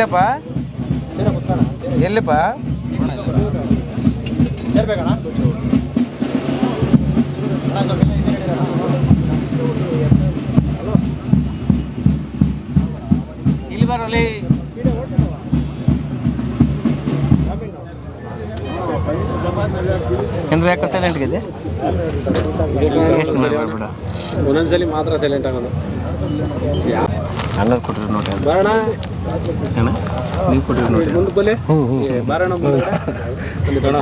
ಇಲ್ಲಪ್ಪ. ಎಲ್ಲಪ್ಪ? ಇಲ್ಲಿ ಬರೋಲಿ ಚಂದ್ರ ಯಾಕೆ ಸೈಲೆಂಟ್ ಇದೆ ಎಷ್ಟು ಮಾಡಬೇಡ. ಒಂದೊಂದ್ಸಲಿ ಮಾತ್ರ ಸೈಲೆಂಟ್ ಆಗೋದು. ಅನ್ನೋದು ಕೊಟ್ಟಿರಿ ನೋಡಿ ಬರೋಣ ಬಾರಣ ಅಣ್ಣ ನೀವು ಕೊಟ್ಟಿರೋ ನೋಡಿ ಮುಂದೆ ಬಲೆ ಬಾರಣ ಮುಂದೆ ಒಂದು ಕಣ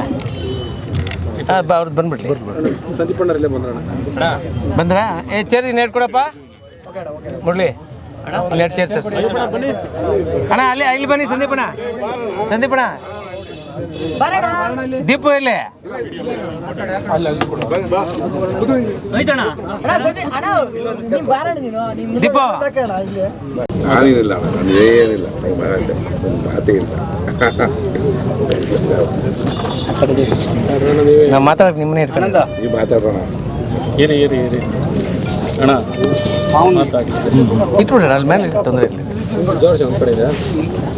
ಹಾಂ ಅವ್ರದ್ದು ಬಂದ್ಬಿಡ್ಲಿ. ಸಂದೀಪ್ ಅಣ್ಣರಲ್ಲೇ ಬಂದ್ರಣ ಬಂದ್ರಾ? ಏ ಚೇರಿ ನೇಟ್ ಕೊಡಪ್ಪ. ಮುರಳಿ ನೆಟ್ ಚೇರ್ ತರ್ಸಿ. ಅಣ್ಣ ಅಲ್ಲಿ ಅಲ್ಲಿ ಬನ್ನಿ ಸಂದೀಪಣ್ಣ ಸಂದೀಪಣ್ಣ ದೀಪು ಇಲ್ಲಿ ದೀಪು. ನಾನೇನಿಲ್ಲ ನಾನು ಏನಿಲ್ಲ. ಮಾತಾಡ್ತೆ ಮಾತೇ ಇಲ್ಲ. ನಾವು ಮಾತಾಡಕ್ಕೆ ನಿಮ್ಮನ್ನೇ ಇಟ್ಕೊಂಡು. ನೀವು ಮಾತಾಡೋಣ ಇರಿ ಇರಿ ಇರಿ ಅಣ್ಣ ಮಾತಾಡಿ. ಇಟ್ಬಿಡೋಣ ಅಲ್ಲಿ ಮೇಲೆ ತೊಂದರೆ ಇಲ್ಲ. ಜೋಡಿಸಿ ಒಂದು ಕಡೆ ಇದೆ. ಎರಡಲ್ಲಿ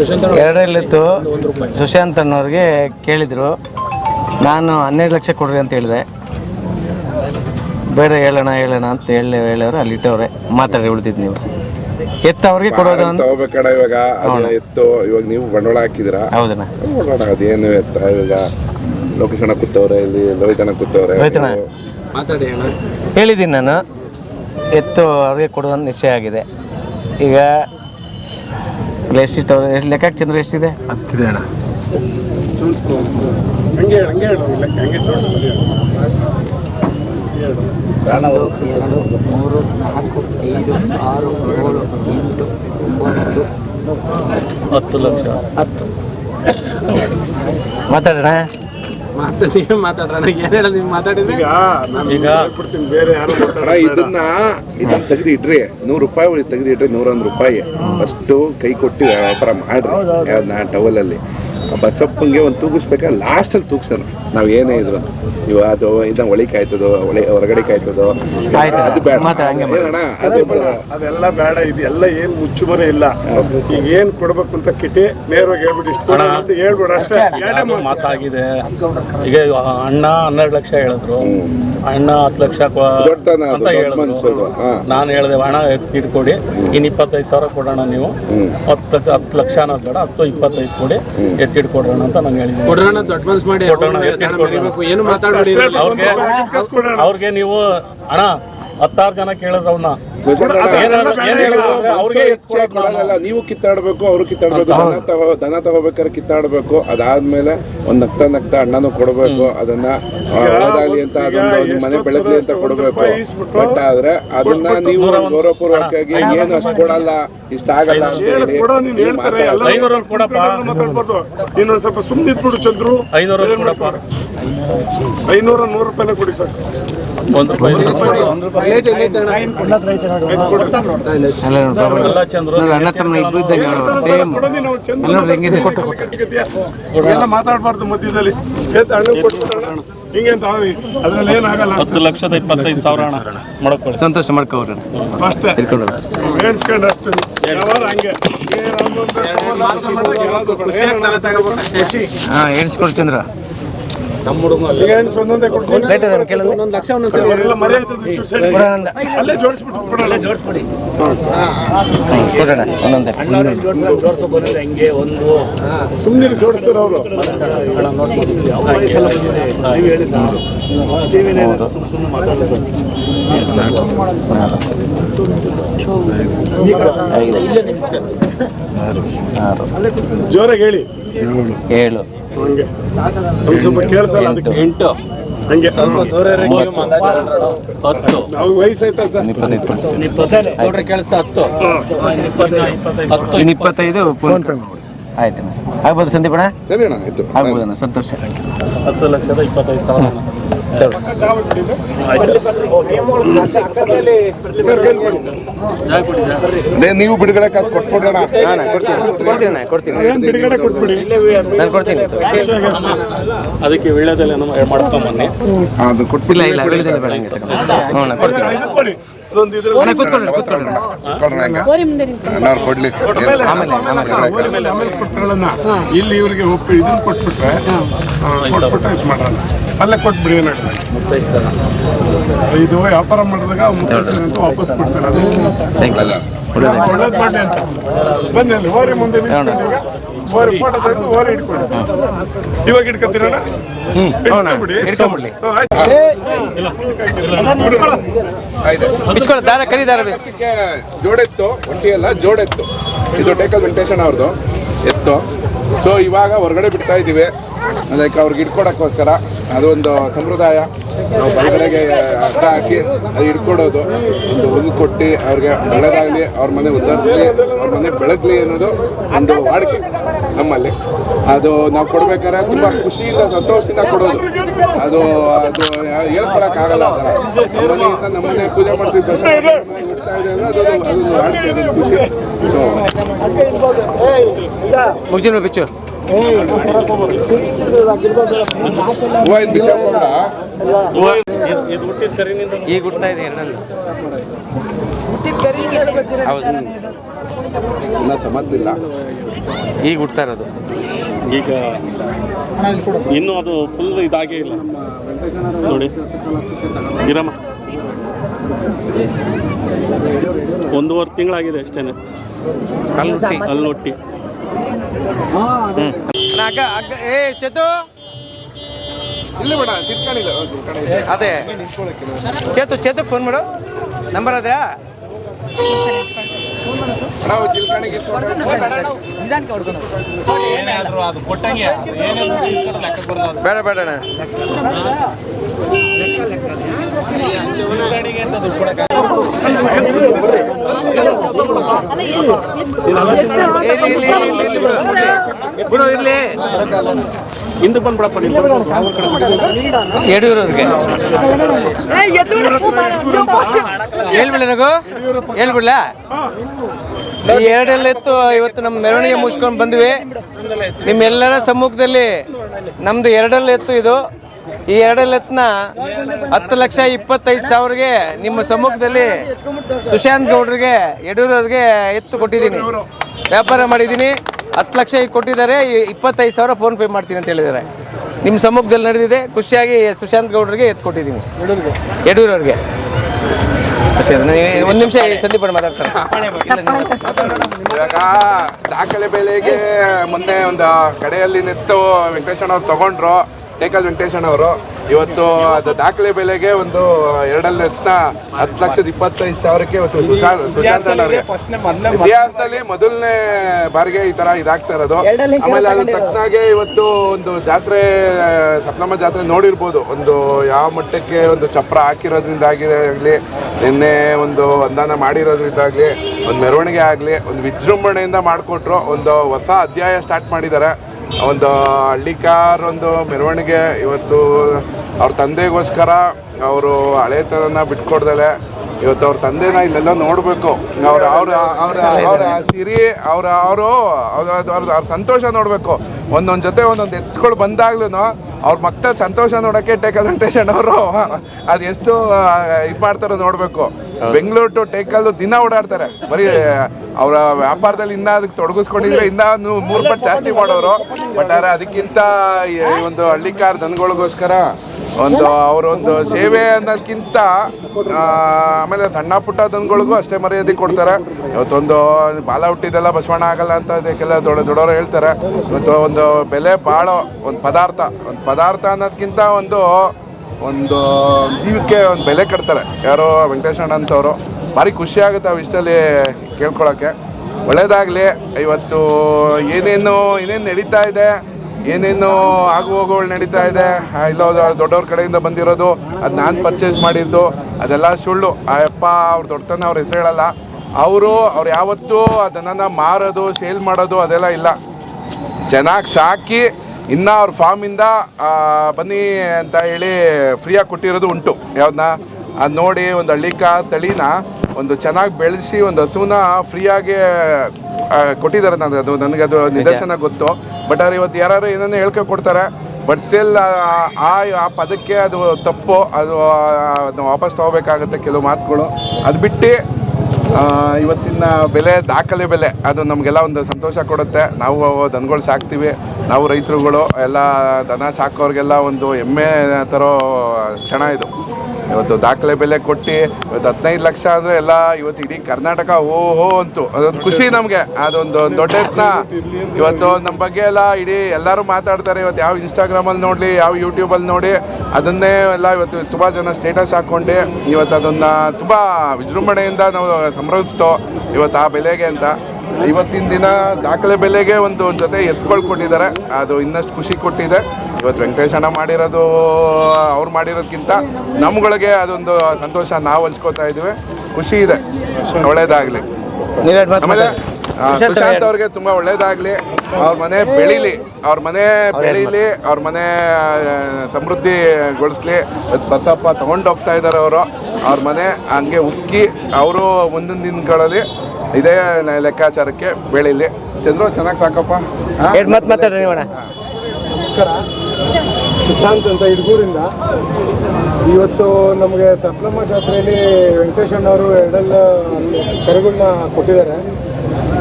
ಸುಶಾಂತ್ ಎರಡಲ್ಲಿತ್ತು ಸುಶಾಂತ್ ಅನ್ನೋರಿಗೆ ಕೇಳಿದರು. ನಾನು ಹನ್ನೆರಡು ಲಕ್ಷ ಕೊಡ್ರಿ ಅಂತ ಹೇಳಿದೆ. ಬೇರೆ ಹೇಳೋಣ ಹೇಳೋಣ ಅಂತ ಹೇಳಿ ಹೇಳೋರು ಅಲ್ಲಿ ಇಟ್ಟವ್ರೆ ಮಾತಾಡಿ ಉಳಿದಿದ್ದು ನೀವು. ಎತ್ತ ಅವ್ರಿಗೆ ಕೊಡೋದು ಅಂತ. ತಗೋಬೇಕಣ ಇವಾಗ. ಎತ್ತು ಇವಾಗ ನೀವು ಬಂಡವಾಳ ಹಾಕಿದಿರಾ ಹೌದಣ್ಣ. ನೋಡೋಣ ಅದೇನು ಎತ್ತ ಇವಾಗ ಲೋಕೇಶಣ ಅಣ್ಣ ಕೂತವ್ರೆ ಇಲ್ಲಿ ಲೋಹಿತ್ ಅಣ್ಣ ಕೂತವ್ರೆ ಮಾತಾಡಿ ಅಣ್ಣ. ಹೇಳಿದ್ದೀನಿ ನಾನು. ಎತ್ತು ಅವ್ರಿಗೆ ಕೊಡೋದು ನಿಶ್ಚಯ ಆಗಿದೆ. ಈಗ ಎಷ್ಟಿಟ್ಟು ಅವ್ರು ಎಷ್ಟು ಲೆಕ್ಕ ಚಂದ್ರ ಎಷ್ಟಿದೆ? ಹತ್ತಿದೆ ಅಣ್ಣ. ಹಂಗೆ ಹಂಗೆ ಹೇಳು ಇಲ್ಲ ಹಂಗೆ ಜೋಡಿಸ್ಬೋದು ಮೂರು ನಾಲ್ಕು ಐದು ಆರು ಏಳು ಎಂಟು ಒಂಬತ್ತು. ಹತ್ತು ಲಕ್ಷ. ಹತ್ತು. ಮಾತಾಡೋಣ ಮಾತಾಡಿ ನೀವೇ ಮಾತಾಡ್ರಣ ಏನು ಹೇಳೋದು ನೀವು ಮಾತಾಡಿದ್ರೆ? ಈಗ ಬೇರೆ ಯಾರು ಅಣ್ಣ ಇದನ್ನ ಇದನ್ನ ತೆಗ್ದು ಇಡ್ರಿ ನೂರು ರೂಪಾಯಿ ತೆಗ್ದು ಇಟ್ರಿ ನೂರೊಂದು ರೂಪಾಯಿ. ಫಸ್ಟು ಕೈ ಕೊಟ್ಟು ವ್ಯಾಪಾರ ಮಾಡ್ರಿ. ಯಾವ್ದನ್ನ ಟವಲಲ್ಲಿ ಆ ಬಸಪ್ಪಂಗೆ ಒಂದು ತೂಗಿಸ್ಬೇಕಾ? ಲಾಸ್ಟಲ್ಲಿ ತೂಗ್ಸೋಣ. ನಾವು ಏನೇ ಇದ್ರು. ಇವಾಗ ಅದು ಇದನ್ನ ಒಳಿ ಕಾಯ್ತದೋ ಒಳಿ ಹೊರಗಡೆ ಕಾಯ್ತದೋ. ಆಯ್ತು. ಅದು ಬೇಡ. ಮಾತಾಡು, ಹಂಗೆ ಮಾಡು. ಏನಣ್ಣ? ಅದು ಬೇಡ. ಅದೆಲ್ಲ ಬೇಡ ಇದು ಎಲ್ಲ ಏನ್ ಮುಚ್ಚುಮರೆ ಇಲ್ಲ. ಈಗ ಏನ್ ಕೊಡ್ಬೇಕು ಅಂತ ಕಿಟಿ ನೇರವಾಗಿ ಹೇಳ್ಬಿಟ್ಟು ಇಷ್ಟು ಅಂತ ಹೇಳ್ಬಿಡು ಅಷ್ಟೇ. ಎರಡೇ ಮಾತು. ಮಾತಾಗಿದೆ. ಈಗ ಅಣ್ಣ ಹನ್ನೆರಡು ಲಕ್ಷ ಹೇಳಿದ್ರು. ಅಣ್ಣ ಹತ್ತು ಲಕ್ಷ ಕೊ- ದೊಡ್ಡತನ ಅದು, ಅಂತ ದೊಡ್ಡ ಹೇಳಿದ್ರು. ಹಾ. ನಾನು ಹೇಳಿದೆ ಹಣ ಎತ್ತಿಟ್ಕೊಡಿ ಇನ್ನು ಇಪ್ಪತ್ತೈದು ಸಾವಿರ ಕೊಡೋಣ ನೀವು. ಹತ್ತು ಹತ್ತು ಲಕ್ಷ ಅನ್ನೋದು ಬೇಡ ಹತ್ತು ಇಪ್ಪತ್ತೈದು ಕೊಡಿ ಎತ್ತಿಟ್ಕೊಡ್ರೋಣ ಅಂತ ನಾನು ಹೇಳಿದ್ದೆ ಕೊಡೋಣ ದೊಡ್ಡ ಮನ್ಸ್ ಮಾಡಿ. ಕೊಡೋಣ ಅವ್ರಿಗೆ ಅವ್ರಿಗೆ ನೀವು ಅಣ್ಣ ಹತ್ತಾರು ಜನ ಕೇಳಿದ್ರು ನೀವು ಕಿತ್ತಾಡ್ಬೇಕು ಅವ್ರು ಕಿತ್ತಾಡ್ಬೇಕು ದನ ತಗೋ ದನ ತಗೋಬೇಕಾದ್ರೆ ಕಿತ್ತಾಡ್ಬೇಕು. ಅದಾದ್ಮೇಲೆ ಒಂದ್ ನಗ್ತಾ ನಗ್ತಾ ಅಣ್ಣನೂ ಕೊಡಬೇಕು ಅದನ್ನ ಒಳ್ಳೇದಾಗ್ಲಿ ಅಂತ ಅದೊಂದು ನಿಮ್ಮ ಮನೆ ಬೆಳಗ್ಲಿ ಅಂತ ಕೊಡಬೇಕು. ಬಟ್ ಆದ್ರೆ ಅದನ್ನ ನೀವು ಗೌರವಪೂರ್ವಕವಾಗಿ ಏನು ಅಷ್ಟು ಕೊಡಲ್ಲ ಇಷ್ಟ ಆಗಲ್ಲ ಅಂತ ಹೇಳಿ ಸ್ವಲ್ಪ ಸುಮ್ಮನೆ ಇದ್ಬಿಡು ಚಂದ್ರು. ಐನೂರ ನೂರು ರೂಪಾಯಿ ಕೊಡಿ ಸರ್ ಒಂದು ರೂಪಾಯಿ ಅಲ್ಲ ನೋಡಿ ಬಾಬು. ಎಲ್ಲ ಚಂದ್ರು ನೋಡಿ ಅಣ್ಣ ತಮ್ಮ ಇಬ್ರು ಇದ್ದಂಗೆ ಸೇಮ್ ಕೊಡೋದಿ ನಾವು ಚಂದ್ರ ಅಲ್ಲ ನೋಡಿ ಹೆಂಗಿದೆ? ಎಲ್ಲ ಮಾತಾಡ್ಬಾರ್ದು ಮಧ್ಯದಲ್ಲಿ. ಅದ್ರಲ್ಲಿ ಏನಾಗಲ್ಲ ಹತ್ತು ಲಕ್ಷದ ಇಪ್ಪತ್ತೈದು ಸಾವಿರ ಹಣ ಸಂತೋಷ ಮಾಡ್ಕೋರಿ ಅಷ್ಟೇ. ಹೇಳ್ಸ್ಕೊಂಡು ಹಂಗೆ. ಹಾಂ ಹೇಳಿಸ್ಕೊಡು ಚಂದ್ರ. ಒಂದೊಂದು ಲಕ್ಷ ಒಂದೊಂದೇ. ಸುಮ್ಮನೆ ಜೋಡಿಸ್ತಾರೆ ಅವರು. ಆರು ಜೋರಾಗಿ ಹೇಳಿ. ಏಳು. ಹಂಗೆ. ಒಂದ್ ಸ್ವಲ್ಪ ಕೇಳಿಸಲ್ಲ ಅದಕ್ಕೆ. ಎಂಟು. ಹಂಗೆ. ಹತ್ತು. ಹತ್ತು. ಹತ್ತು ಇನ್ನು ಇಪ್ಪತ್ತೈದು ಫೋನ್ ಪೇ ಮಾಡಿ. ಆಯ್ತು. ಆಗ್ಬೋದು ಸಂದೀಪಣ್ಣ ಆಗ್ಬೋದಣ್ಣ ಸಂತೋಷ. ಹತ್ತು ಲಕ್ಷದ ಇಪ್ಪತ್ತೈದು ಸಾವಿರ. ನೀವು ಬಿಡುಗಡೆ ಕಾಸು ಕೊಟ್ಬಿಡೋಣ. ಕೊಡ್ತೀನಿ. ಕೊಡ್ತೀನಿ ನಾನು ಕೊಡ್ತೀನಿ. ಅದಕ್ಕೆ ವಿಳ್ಯದೆಲೆ ಮಾಡ್ಕೊಂಬನ್ನಿ ಅದು ಕೊಟ್ಬಿಲ್ಲ ಇಲ್ಲ ಬೆಳೆದಿಲ್ಲ ಬೇಡ ಹ್ಞೂ ಕೊಡ್ತೀನಿ. ಕೊಡ್ಲಿ. ಆಮೇಲೆ ಇಲ್ಲಿ ಇವ್ರಿಗೆ ಒಪ್ಪಿ ಇದನ್ನ ಕೊಟ್ಬಿಟ್ರೆ ಕೊಟ್ಬಿಟ್ರೆ ಇದು ಮಾಡೋಣ. ಅಲ್ಲೇ ಕೊಟ್ಬಿಡಿ ಏನಾಗಲ್ಲ ಇದು ವ್ಯಾಪಾರ ಮಾಡಿದಾಗ ಅಂತ ವಾಪಸ್ ಕೊಡ್ತಾರೆ. ಅದು ಅಲ್ಲ ಒಳ್ಳೇದು. ಮಾಡಿ ಅಂತ. ಬನ್ನಿ ಅಲ್ಲಿ ಓರಿ ಮುಂದೆ ಓರಿ ಫೋಟೋ ತೆಗೆದು ಓರಿ ಇಟ್ಕೊಳ್ಳಿ. ಇವಾಗ ಇಟ್ಕೊತೀರಣ್ಣ ಬಿಚ್ಕೊಳ್ಳಿ ದಾರ ಕರಿ ದಾರ ಜೋಡೆತ್ತು ಒಂಟಿ ಅಲ್ಲ ಜೋಡೆತ್ತು. ಇದು ಟೇಕಲ್ ವೆಂಕಟೇಶನ್ ಅವ್ರದ್ದು ಎತ್ತು. ಸೊ ಇವಾಗ ಹೊರಗಡೆ ಬಿಡ್ತಾ ಇದ್ದೀವಿ. ಅದಕ್ಕೆ ಅವ್ರಿಗೆ ಇಟ್ಕೊಡಕ್ಕೋಸ್ಕರ ಅದೊಂದು ಸಂಪ್ರದಾಯ. ನಾವು ಬಲಗಡೆಗೆ ಅರ್ಥ ಹಾಕಿ ಅದು ಹಿಡ್ಕೊಡೋದು. ಒಂದು ಹುಲ್ಲು ಕೊಟ್ಟು ಅವ್ರಿಗೆ ಬೆಳೆದಾಗಲಿ ಅವ್ರ ಮನೆ ಉದ್ದರಿಸಲಿ ಅವ್ರ ಮನೆ ಬೆಳಗಲಿ ಅನ್ನೋದು ಒಂದು ವಾಡಿಕೆ ನಮ್ಮಲ್ಲಿ. ಅದು ನಾವು ಕೊಡ್ಬೇಕಾದ್ರೆ ತುಂಬ ಖುಷಿಯಿಂದ, ಸಂತೋಷದಿಂದ ಕೊಡೋದು. ಅದು ಅದು ಹೇಳ್ಕೊಳಕ್ಕಾಗಲ್ಲ ನಮ್ಮ ನಮ್ಮನೆ ಪೂಜೆ ಮಾಡ್ತಿದ್ದ ಅದೊಂದು ಖುಷಿ. ಸೊ ಬಿಚ್ಚು. ಈಗ ಹುಡ್ತಾ ಇದೆ ಎರಡಲ್ಲಿ. ಹೌದು. ಇನ್ನ ಈಗ ಹುಡ್ತಾ ಇರೋದು. ಈಗ ಇನ್ನೂ ಅದು ಫುಲ್ ಇದಾಗೇ ಇಲ್ಲ. ನೋಡಿ. ಇರಮ್ಮ. ಒಂದೂವರೆ ತಿಂಗಳಾಗಿದೆ ಅಷ್ಟೇನೆ. ಅಲ್ಲಿ ಹುಟ್ಟಿ. ಅಕ್ಕ ಏ ಚೇತು? ಇಲ್ಲ ಬೇಡ ಚಿಟ್ಕಾಣಿಲ್ಲ ಚಿಟ್ಕಾಣಿ. ಅದೇ. ಚೇತು ಚೇತು ಫೋನ್ ಮಾಡು. ನಂಬರ್ ಅದೇ? ನಾವು ಚಿಲ್ಕಾಣಿಗೆ ಬೇಡ ಬೇಡ ಅಣ್ಣ. ಬಿಡು. ಇರ್ಲಿ ಹಿಂದಕ್ಕೆ ಬಂದ್ಬಿಡಪ್ಪ ಯಡಿಯೂರವ್ರಿಗೆ ಹೇಳ್ಬಿಡ ರಘು. ಹೇಳ್ಬಿಡ್ಲ ಈ ಎರಡೆಲ್ಲ ಎತ್ತು, ಇವತ್ತು ನಮ್ಮ ಮೆರವಣಿಗೆ ಮುಗಿಸ್ಕೊಂಡು ಬಂದ್ವಿ. ನಿಮ್ಮೆಲ್ಲರ ಸಮ್ಮುಖದಲ್ಲಿ ನಮ್ದು ಎರಡೆಲ್ಲ ಎತ್ತು ಇದು. ಈ ಎರಡು ಲತ್ನ ಹತ್ತು ಲಕ್ಷ ಇಪ್ಪತ್ತೈದು ಸಾವಿರಗೆ ನಿಮ್ಮ ಸಮ್ಮುಖದಲ್ಲಿ ಸುಶಾಂತ್ ಗೌಡ್ರಿಗೆ, ಯಡಿಯೂರವ್ರಿಗೆ ಎತ್ತು ಕೊಟ್ಟಿದ್ದೀನಿ. ವ್ಯಾಪಾರ ಮಾಡಿದ್ದೀನಿ. ಹತ್ತು ಲಕ್ಷ ಈಗ ಕೊಟ್ಟಿದ್ದಾರೆ. ಇಪ್ಪತ್ತೈದು ಸಾವಿರ ಫೋನ್ ಪೇ ಮಾಡ್ತೀನಿ ಅಂತ ಹೇಳಿದ್ದಾರೆ. ನಿಮ್ಮ ಸಮ್ಮುಖದಲ್ಲಿ ನಡೆದಿದೆ. ಖುಷಿಯಾಗಿ ಸುಶಾಂತ್ ಗೌಡ್ರಿಗೆ ಎತ್ತು ಕೊಟ್ಟಿದ್ದೀನಿ. ಯಡಿಯೂರವ್ರಿಗೆ. ಒಂದ್ ನಿಮಿಷ ಸಂದೀಪ್ ಮಾತಾಡ್ತಾರೆ. ಇವಾಗ ದಾಖಲೆ ಬೆಲೆಗೆ ಮೊನ್ನೆ ಒಂದು ಕಡೆಯಲ್ಲಿ ನಿಂತು ವೆಂಕಟೇಶ್ ಅವ್ರು ತಗೊಂಡ್ರು. ಟೇಕಲ್ ವೆಂಕಟೇಶನ್ ಅವರು ಇವತ್ತು ಅದು ದಾಖಲೆ ಬೆಲೆಗೆ ಒಂದು ಎರಡಲ್ಲಿ ಎತ್ತನ ಹತ್ತು ಲಕ್ಷದ ಇಪ್ಪತ್ತೈದು ಸಾವಿರಕ್ಕೆ ಇವತ್ತು ಸುಶಾಂತ್ ಸುಶಾಂತ್ ಅಣ್ಣ ಅವ್ರಿಗೆ ಇತಿಹಾಸದಲ್ಲಿ ಮೊದಲನೇ ಬಾರಿಗೆ ಈ ತರ ಇದಾಗ್ತಾ ಇರೋದು. ಆಮೇಲೆ ಅದ್ರ ತಕ್ಕನಾಗೆ ಇವತ್ತು ಒಂದು ಜಾತ್ರೆ ಸಪ್ತಮ ಜಾತ್ರೆ ನೋಡಿರ್ಬೋದು. ಒಂದು ಯಾವ ಮಟ್ಟಕ್ಕೆ ಒಂದು ಚಪ್ರ ಹಾಕಿರೋದ್ರಿಂದ ಆಗಿದೆ ಆಗ್ಲಿ ನಿನ್ನೆ ಒಂದು ಅಂದಾನ ಮಾಡಿರೋದ್ರಿಂದಾಗ್ಲಿ ಒಂದು ಮೆರವಣಿಗೆ ಆಗಲಿ ಒಂದು ವಿಜೃಂಭಣೆಯಿಂದ ಮಾಡಿಕೊಟ್ರು. ಒಂದು ಹೊಸ ಅಧ್ಯಾಯ ಸ್ಟಾರ್ಟ್ ಮಾಡಿದ್ದಾರೆ. ಒಂದು ಹಳ್ಳಿಕಾರ್ ಒಂದು ಮೆರವಣಿಗೆ ಇವತ್ತು ಅವ್ರ ತಂದೆಗೋಸ್ಕರ ಅವರು ಹಳೆತನ ಬಿಟ್ಕೊಡ್ದಲೆ. ಇವತ್ತು ಅವ್ರ ತಂದೆನ ಇಲ್ಲೆಲ್ಲ ನೋಡಬೇಕು. ಅವ್ರ ಅವ್ರ ಅವ್ರ ಅವ್ರ ಸಿರಿ ಅವ್ರ ಅವರು ಅವ್ರ ಅವ್ರ ಸಂತೋಷ ನೋಡಬೇಕು. ಒಂದೊಂದು ಜೊತೆ ಒಂದೊಂದು ಎತ್ಕೊಂಡು ಬಂದಾಗ್ಲೂ ಅವ್ರ ಮಕ್ಕಳ ಸಂತೋಷ ನೋಡೋಕ್ಕೆ ಟೇಕ್ ಅಡ್ವಾಂಟೇಜ್ ಅವರು ಅದು ಎಷ್ಟು ಇದು ಮಾಡ್ತಾರೋ ನೋಡಬೇಕು. ಬೆಂಗಳೂರು ಟು ಟೇಕಲ್ ದಿನ ಓಡಾಡ್ತಾರೆ. ಬರೀ ಅವರ ವ್ಯಾಪಾರದಲ್ಲಿ ಇನ್ನೂ ಅದಕ್ಕೆ ತೊಡಗಿಸ್ಕೊಂಡಿದ್ರೆ ಇನ್ನೂ ಮೂರು ಪಟ್ಟು ಜಾಸ್ತಿ ಮಾಡೋರು. ಬಟ್ ಆದ್ರೆ ಅದಕ್ಕಿಂತ ಈ ಒಂದು ಹಳ್ಳಿಕಾರ ದನಗಳಿಗೋಸ್ಕರ ಒಂದು ಅವರೊಂದು ಸೇವೆ ಅನ್ನೋದಕ್ಕಿಂತ ಆಮೇಲೆ ಸಣ್ಣ ಪುಟ್ಟ ದನಗಳಿಗೂ ಅಷ್ಟೇ ಮರ್ಯಾದೆ ಕೊಡ್ತಾರೆ. ಇವತ್ತೊಂದು ಬಾಲ ಹುಟ್ಟಿದೆಲ್ಲ ಬಸವಣ್ಣ ಆಗಲ್ಲ ಅಂತ ಅದಕ್ಕೆಲ್ಲ ದೊಡ್ಡ ದೊಡ್ಡವರು ಹೇಳ್ತಾರೆ. ಇವತ್ತು ಒಂದು ಬೆಲೆ ಬಾಳೋ ಒಂದು ಪದಾರ್ಥ ಒಂದು ಪದಾರ್ಥ ಅನ್ನೋದಕ್ಕಿಂತ ಒಂದು ಒಂದು ಜೀವಕ್ಕೆ ಒಂದು ಬೆಲೆ ಕಟ್ತಾರೆ. ಯಾರೋ ವೆಂಕಟೇಶಣ್ಣ ಅಂತವರು ಭಾರಿ ಖುಷಿ ಆಗುತ್ತೆ ಆ ವಿಷಯದಲ್ಲಿ ಕೇಳ್ಕೊಳ್ಳೋಕ್ಕೆ ಒಳ್ಳೇದಾಗಲಿ, ಇವತ್ತು ಏನೇನು ಏನೇನು ನಡೀತಾ ಇದೆ ಏನೇನು ಆಗು ಹೋಗುಗಳು ನಡೀತಾ ಇದೆ. ಇಲ್ಲ ದೊಡ್ಡವ್ರ ಕಡೆಯಿಂದ ಬಂದಿರೋದು, ಅದು ನಾನು ಪರ್ಚೇಸ್ ಮಾಡಿದ್ದು, ಅದೆಲ್ಲ ಸುಳ್ಳು. ಆ ಅಪ್ಪ ಅವ್ರ ದೊಡ್ಡತನ ಅವ್ರ ಹೆಸರು ಹೇಳಲ್ಲ. ಅವರು, ಅವ್ರು ಯಾವತ್ತೂ ಅದನ್ನ ಮಾರೋದು, ಸೇಲ್ ಮಾಡೋದು ಅದೆಲ್ಲ ಇಲ್ಲ. ಚೆನ್ನಾಗಿ ಸಾಕಿ, ಇನ್ನು ಅವ್ರ ಫಾರ್ಮಿಂದ ಬನ್ನಿ ಅಂತ ಹೇಳಿ ಫ್ರೀಯಾಗಿ ಕೊಟ್ಟಿರೋದು ಉಂಟು. ಯಾವ್ದನ್ನ ಅದು ನೋಡಿ ಒಂದು ಹಳ್ಳಿಕ ತಳಿನ ಒಂದು ಚೆನ್ನಾಗಿ ಬೆಳೆಸಿ, ಒಂದು ಹಸುವನ್ನ ಫ್ರೀಯಾಗಿ ಕೊಟ್ಟಿದ್ದಾರೆ. ನನಗೆ ಅದು ನನಗೆ ಅದು ನಿದರ್ಶನ ಗೊತ್ತು. ಬಟ್ ಅವ್ರು ಇವತ್ತು ಯಾರು ಏನನ್ನ ಹೇಳ್ಕೊ ಕೊಡ್ತಾರೆ? ಬಟ್ ಸ್ಟಿಲ್ ಆ ಆ ಪದಕ್ಕೆ ಅದು ತಪ್ಪು, ಅದು ಅದನ್ನ ವಾಪಸ್ ತಗೋಬೇಕಾಗುತ್ತೆ ಕೆಲವು ಮಾತುಗಳು. ಅದು ಬಿಟ್ಟು ಇವತ್ತಿನ ಬೆಲೆ, ದಾಖಲೆ ಬೆಲೆ, ಅದು ನಮಗೆಲ್ಲ ಒಂದು ಸಂತೋಷ ಕೊಡುತ್ತೆ. ನಾವು ದನಗಳು ಸಾಕ್ತೀವಿ. ನಾವು ರೈತರುಗಳು, ಎಲ್ಲ ದನ ಸಾಕೋರಿಗೆಲ್ಲ ಒಂದು ಹೆಮ್ಮೆ ತರೋ ಕ್ಷಣ ಇದು. ಇವತ್ತು ದಾಖಲೆ ಬೆಲೆ ಕೊಟ್ಟು ಇವತ್ತು ಹದಿನೈದು ಲಕ್ಷ ಅಂದರೆ ಎಲ್ಲ ಇವತ್ತು ಇಡೀ ಕರ್ನಾಟಕ ಓ ಹೋ ಅಂತು. ಅದೊಂದು ಖುಷಿ ನಮಗೆ. ಅದೊಂದು ದೊಡ್ಡ ಯತ್ನ. ಇವತ್ತು ನಮ್ಮ ಬಗ್ಗೆ ಎಲ್ಲ ಇಡೀ ಎಲ್ಲರೂ ಮಾತಾಡ್ತಾರೆ. ಇವತ್ತು ಯಾವ ಇನ್ಸ್ಟಾಗ್ರಾಮಲ್ಲಿ ನೋಡಲಿ, ಯಾವ ಯೂಟ್ಯೂಬಲ್ಲಿ ನೋಡಿ, ಅದನ್ನೇ ಎಲ್ಲ ಇವತ್ತು ತುಂಬ ಜನ ಸ್ಟೇಟಸ್ ಹಾಕ್ಕೊಂಡು ಇವತ್ತು ಅದನ್ನು ತುಂಬ ವಿಜೃಂಭಣೆಯಿಂದ ನಾವು ಸಂಭ್ರಮಿಸ್ತೋ. ಇವತ್ತು ಆ ಬೆಲೆಗೆ ಅಂತ. ಇವತ್ತಿನ ದಿನ ದಾಖಲೆ ಬೆಲೆಗೆ ಒಂದು ಜೊತೆ ಎತ್ಕೊಳ್ ಕೊಟ್ಟಿದ್ದಾರೆ ಅದು ಇನ್ನಷ್ಟು ಖುಷಿ ಕೊಟ್ಟಿದೆ. ಇವತ್ತು ವೆಂಕಟೇಶ್ ಅಣ್ಣ ಮಾಡಿರೋದು ಅವ್ರು ಮಾಡಿರೋದಕ್ಕಿಂತ ನಮ್ಗಳಿಗೆ ಅದೊಂದು ಸಂತೋಷ ನಾವು ಹಂಚ್ಕೋತಾ ಇದ್ದೀವಿ. ಖುಷಿ ಇದೆ. ಒಳ್ಳೇದಾಗಲಿ. ಆಮೇಲೆ ಸುಶಾಂತ್ ಅವ್ರಿಗೆ ತುಂಬಾ ಒಳ್ಳೇದಾಗ್ಲಿ. ಅವ್ರ ಮನೆ ಬೆಳೀಲಿ. ಅವ್ರ ಮನೆ ಬೆಳೀಲಿ. ಅವ್ರ ಮನೆ ಸಮೃದ್ಧಿಗೊಳಿಸ್ಲಿ. ಬಸಪ್ಪ ತಗೊಂಡು ಹೋಗ್ತಾ ಇದ್ದಾರೆ ಅವರು. ಅವ್ರ ಮನೆ ಹಂಗೆ ಉಕ್ಕಿ ಅವರು ಮುಂದಿನ ದಿನಗಳಲ್ಲಿ ಇದೇ ಲೆಕ್ಕಾಚಾರಕ್ಕೆ ಬೆಳಿಲಿ ಚಂದ್ರು ಚೆನ್ನಾಗಿ ಸಾಕಪ್ಪ? ಎರಡು ಮಾತಾಡ್ರಿ ನಮಸ್ಕಾರ. ಸುಶಾಂತ್ ಅಂತ ಇಡ್ಗೂರಿಂದ. ಇವತ್ತು ನಮಗೆ ಸಪ್ಲಮ್ಮ ಜಾತ್ರೆಯಲ್ಲಿ ವೆಂಕಟೇಶಣ್ಣವರು ಎರಡೆಲ್ಲ ಕರುಗಳನ್ನ ಕೊಟ್ಟಿದ್ದಾರೆ.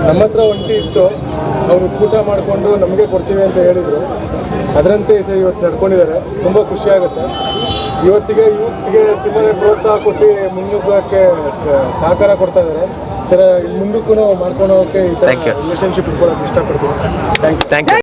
ನಮ್ಮ ಹತ್ರ ಒಂಟಿ ಇತ್ತು. ಅವರು ಊಟ ಮಾಡಿಕೊಂಡು ನಮಗೆ ಕೊಡ್ತೀವಿ ಅಂತ ಹೇಳಿದರು. ಅದರಂತೆ ಸಹ ಇವತ್ತು ನಡ್ಕೊಂಡಿದ್ದಾರೆ. ತುಂಬ ಖುಷಿಯಾಗುತ್ತೆ ಇವತ್ತಿಗೆ ಯೂತ್ಸ್ಗೆ ತುಂಬಾ ಪ್ರೋತ್ಸಾಹ ಕೊಟ್ಟು ಮುನ್ನುಗ್ಗಕ್ಕೆ ಸಹಕಾರ ಕೊಡ್ತಾ ಇದ್ದಾರೆ. ಮುಂದಕ್ಕೂ ಮಾಡ್ಕೊಂಡು ಹೋಗಕ್ಕೆ ಈ ಥರ ರಿಲೇಷನ್ಶಿಪ್ ಇಟ್ಕೊಳ್ಳೋಕೆ ಇಷ್ಟಪಡ್ತೀನಿ. Thank you thank you